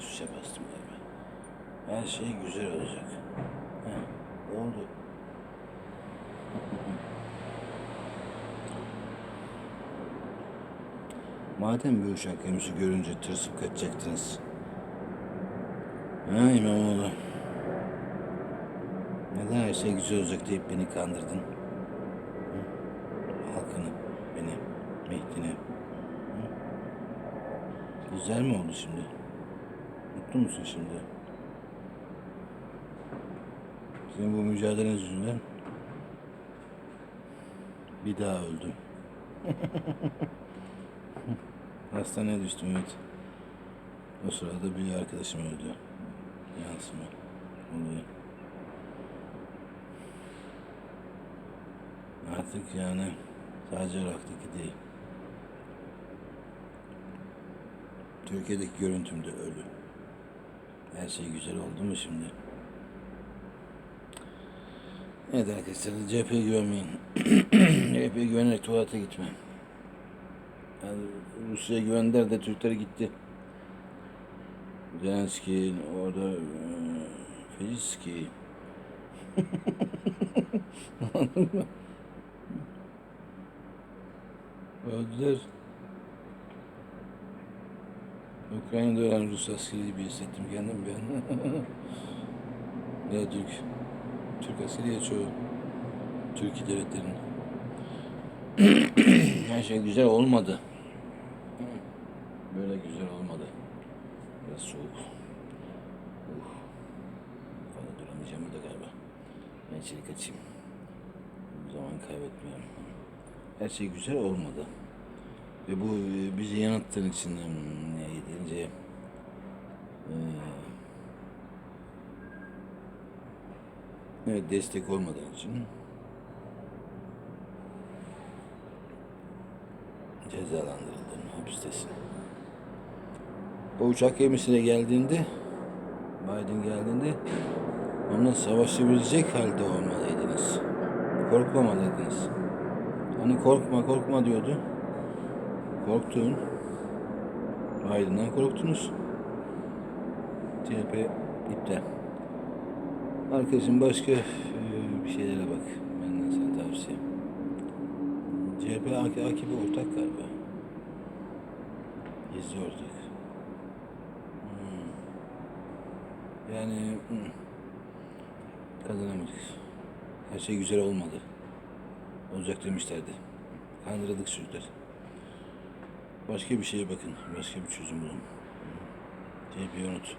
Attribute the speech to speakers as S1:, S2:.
S1: Tuşa bastım galiba. Her şey güzel olacak. Heh, oldu. Madem bir uşak gemisi görünce tırsıp kaçacaktınız. Ha İmamoğlu. Neden her şey güzel olacak deyip beni kandırdın? Halkını, beni, Mehdi'ni. Güzel mi oldu şimdi? Mutlu musun şimdi? Senin bu mücadelen yüzünden bir daha öldüm. Hastaneye düştüm evet. O sırada bir arkadaşım öldü. Yansıma oluyor. Artık yani sadece Irak'taki değil. Türkiye'deki görüntüm de ölü. Her şey güzel oldu mu şimdi? Evet arkadaşlar cepheye güvenmeyin. cepheye güvenerek tuvalete gitme. Yani Rusya'ya güvendiler de Türkler gitti. Zelenski, orada e, Feliski. Anladın mı? Öldüler. Ukrayna'da ölen Rus askeri gibi hissettim kendim an. ya Türk. Türk askeri ya çoğu. Türkiye devletlerinin. Her şey güzel olmadı. Böyle güzel olmadı. Biraz soğuk. Uf. Fazla duramayacağım burada galiba. Ben içeri kaçayım. Zaman kaybetmiyorum. Her şey güzel olmadı. Ve bu e, bizi yanılttığın için hmm, ne deyince e, evet destek olmadığın için cezalandırıldın, hapistesin. O uçak gemisine geldiğinde, Biden geldiğinde onunla savaşabilecek halde olmalıydınız. Korkmamalıydınız. Hani korkma korkma diyordu. Korktun. Biden'dan korktunuz. CHP iptal. Arkadaşım başka e, bir şeylere bak. Benden sana tavsiye. CHP AK- AKP ortak galiba. Gizli ortak. Hmm. Yani hmm. kazanamadık. Her şey güzel olmadı. Olacak demişlerdi. Kandırıldık çocuklar. Başka bir şeye bakın. Başka bir çözüm bulun. CHP'yi unut.